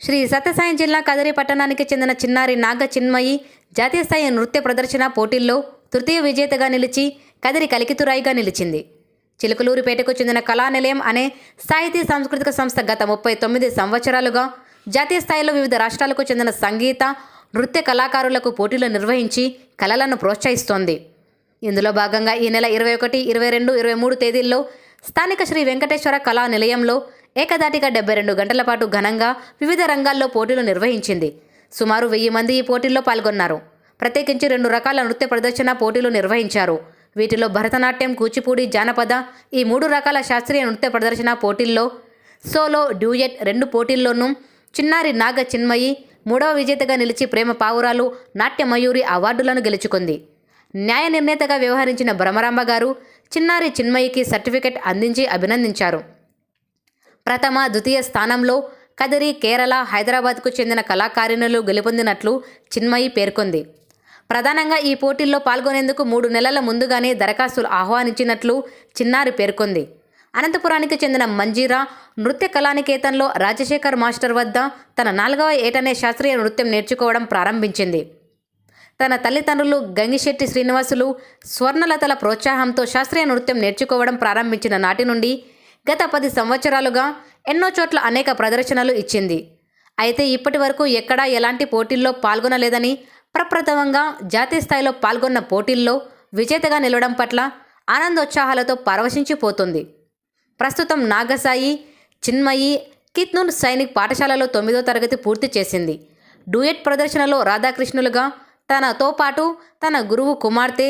శ్రీ సత్యసాయి జిల్లా కదిరి పట్టణానికి చెందిన చిన్నారి నాగ చిన్మయి జాతీయ స్థాయి నృత్య ప్రదర్శన పోటీల్లో తృతీయ విజేతగా నిలిచి కదిరి కలికితురాయిగా నిలిచింది. చిలుకలూరిపేటకు చెందిన కళానిలయం అనే సాహితీ సాంస్కృతిక సంస్థ గత ముప్పై తొమ్మిది సంవత్సరాలుగా జాతీయ స్థాయిలో వివిధ రాష్ట్రాలకు చెందిన సంగీత నృత్య కళాకారులకు పోటీలు నిర్వహించి కళలను ప్రోత్సహిస్తోంది. ఇందులో భాగంగా ఈ నెల ఇరవై ఒకటి ఇరవై రెండు ఇరవై మూడు తేదీల్లో స్థానిక శ్రీ వెంకటేశ్వర కళా నిలయంలో ఏకదాటిగా డెబ్బై రెండు గంటల పాటు ఘనంగా వివిధ రంగాల్లో పోటీలు నిర్వహించింది. సుమారు వెయ్యి మంది ఈ పోటీల్లో పాల్గొన్నారు. ప్రత్యేకించి రెండు రకాల నృత్య ప్రదర్శన పోటీలు నిర్వహించారు. వీటిలో భరతనాట్యం కూచిపూడి జానపద ఈ మూడు రకాల శాస్త్రీయ నృత్య ప్రదర్శన పోటీల్లో సోలో డ్యూయట్ రెండు పోటీల్లోనూ చిన్నారి నాగ చిన్మయి మూడవ విజేతగా నిలిచి ప్రేమ పావురాలు నాట్య మయూరి అవార్డులను గెలుచుకుంది. న్యాయ నిర్ణేతగా వ్యవహరించిన భ్రమరాంబ గారు చిన్నారి చిన్మయికి సర్టిఫికెట్ అందించి అభినందించారు. ప్రథమ ద్వితీయ స్థానంలో కదిరి కేరళ హైదరాబాద్కు చెందిన కళాకారిణులు గెలుపొందినట్లు చిన్మయి పేర్కొంది. ప్రధానంగా ఈ పోటీల్లో పాల్గొనేందుకు మూడు నెలల ముందుగానే దరఖాస్తులు ఆహ్వానించినట్లు చిన్నారి పేర్కొంది. అనంతపురానికి చెందిన మంజీరా నృత్య కళానికేతన్లో రాజశేఖర్ మాస్టర్ వద్ద తన నాలుగవ ఏటనే శాస్త్రీయ నృత్యం నేర్చుకోవడం ప్రారంభించింది. తన తల్లిదండ్రులు గంగిశెట్టి శ్రీనివాసులు స్వర్ణలతల ప్రోత్సాహంతో శాస్త్రీయ నృత్యం నేర్చుకోవడం ప్రారంభించిన నాటి నుండి గత పది సంవత్సరాలుగా ఎన్నో చోట్ల అనేక ప్రదర్శనలు ఇచ్చింది. అయితే ఇప్పటి వరకు ఎక్కడా ఎలాంటి పోటీల్లో పాల్గొనలేదని ప్రప్రథమంగా జాతీయ స్థాయిలో పాల్గొన్న పోటీల్లో విజేతగా నిలవడం పట్ల ఆనందోత్సాహాలతో పరవశించిపోతుంది. ప్రస్తుతం నాగసాయి చిన్మయి కిత్నూర్ సైనిక్ పాఠశాలలో తొమ్మిదో తరగతి పూర్తి చేసింది. డూయట్ ప్రదర్శనలో రాధాకృష్ణులుగా తనతో పాటు తన గురువు కుమార్తె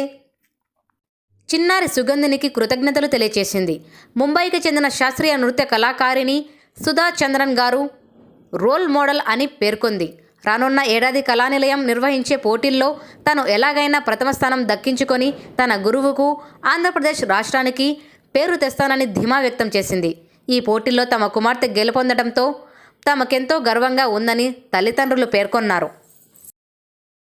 చిన్నారి సుగంధినికి కృతజ్ఞతలు తెలియచేసింది. ముంబైకి చెందిన శాస్త్రీయ నృత్య కళాకారిణి సుధా చంద్రన్ గారు రోల్ మోడల్ అని పేర్కొంది. రానున్న ఏడాది కళానిలయం నిర్వహించే పోటీల్లో తను ఎలాగైనా ప్రథమ స్థానం దక్కించుకొని తన గురువుకు ఆంధ్రప్రదేశ్ రాష్ట్రానికి పేరు తెస్తానని ధీమా వ్యక్తం చేసింది. ఈ పోటీల్లో తమ కుమార్తె గెలుపొందడంతో తమకెంతో గర్వంగా ఉందని తల్లిదండ్రులు పేర్కొన్నారు.